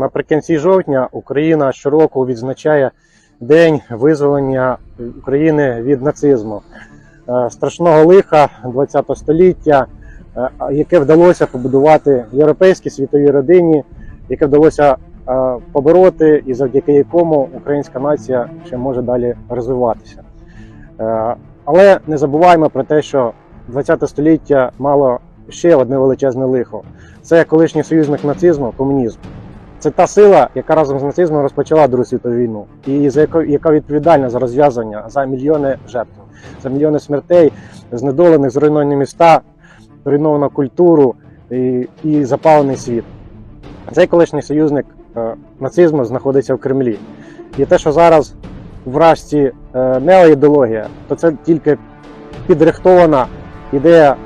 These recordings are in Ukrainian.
наприкінці жовтня Україна щороку відзначає День визволення України від нацизму, Е, страшного лиха ХХ століття, е, яке вдалося побудувати європейській світовій родині, яке вдалося е, побороти, і завдяки якому українська нація ще може далі розвиватися. Але не забуваємо про те, що ХХ століття мало ще одне величезне лихо. Це колишній союзник нацизму, комунізм. Це та сила, яка разом з нацизмом розпочала Другу світову війну, і за яко- яка відповідальна за розв'язання за мільйони жертв, за мільйони смертей, знедолених, зруйновані міста, зруйновану культуру і, і запалений світ. Цей колишній союзник е, нацизму знаходиться в Кремлі. І те, що зараз в Рашці е, неоідеологія, то це тільки підрихтована ідея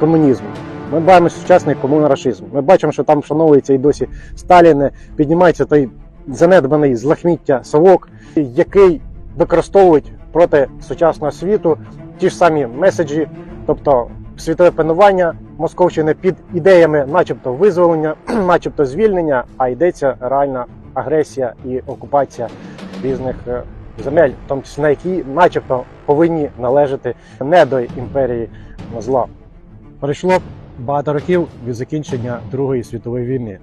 комунізму. Ми бачимо сучасний комунарашизм. Ми бачимо, що там вшановується і досі Сталіне, піднімається той занедбаний з лахміття совок, який використовують проти сучасного світу ті ж самі меседжі, тобто світове панування Московщини під ідеями, начебто визволення, начебто звільнення, а йдеться реальна агресія і окупація різних е, земель, в тому числі на які, начебто, повинні належати не до імперії зла. Пройшло багато років від закінчення Другої світової війни.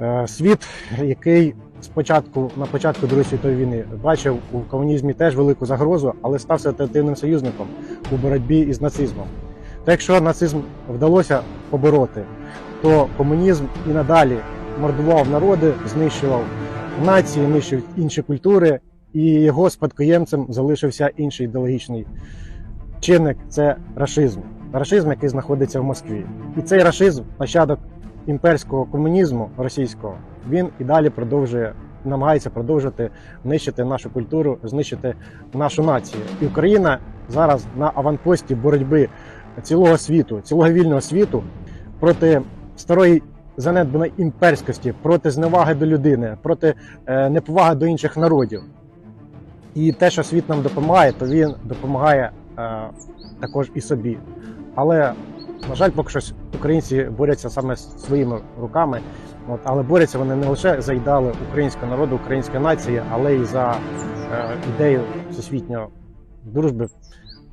Е, Світ, який спочатку на початку Другої світової війни бачив у комунізмі теж велику загрозу, але став ситуативним союзником у боротьбі із нацизмом. Та якщо нацизм вдалося побороти, то комунізм і надалі мордував народи, знищував нації, нищив інші культури, і його спадкоємцем залишився інший ідеологічний чинник це рашизм. Рашизм, який знаходиться в Москві. І цей рашизм, нащадок імперського комунізму російського, він і далі продовжує намагається продовжити нищити нашу культуру, знищити нашу націю. І Україна зараз на аванпості боротьби цілого світу, цілого вільного світу проти старої занедбаної імперськості, проти зневаги до людини, проти е, неповаги до інших народів. І те, що світ нам допомагає, то він допомагає е, також і собі. Але, на жаль, поки що українці борються саме своїми руками. От, але борються вони не лише за ідеали українського народу, української нації, але й за е, ідею всесвітньої дружби,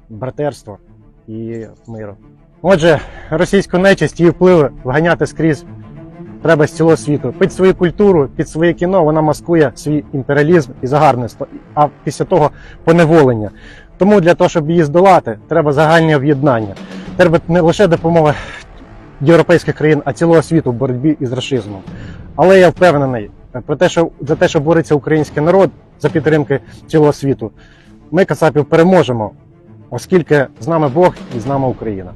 братерства і миру. Отже, російську нечисть її впливи вганяти скрізь треба з цілого світу. Під свою культуру, під своє кіно вона маскує свій імперіалізм і загарбництво, а після того поневолення. Тому для того, щоб її здолати, треба загальне об'єднання. Треба не лише допомога європейських країн, а цілого світу в боротьбі із рашизмом. Але я впевнений про те, що за те, що бореться український народ за підтримки цілого світу, ми кацапів переможемо, оскільки з нами Бог і з нами Україна.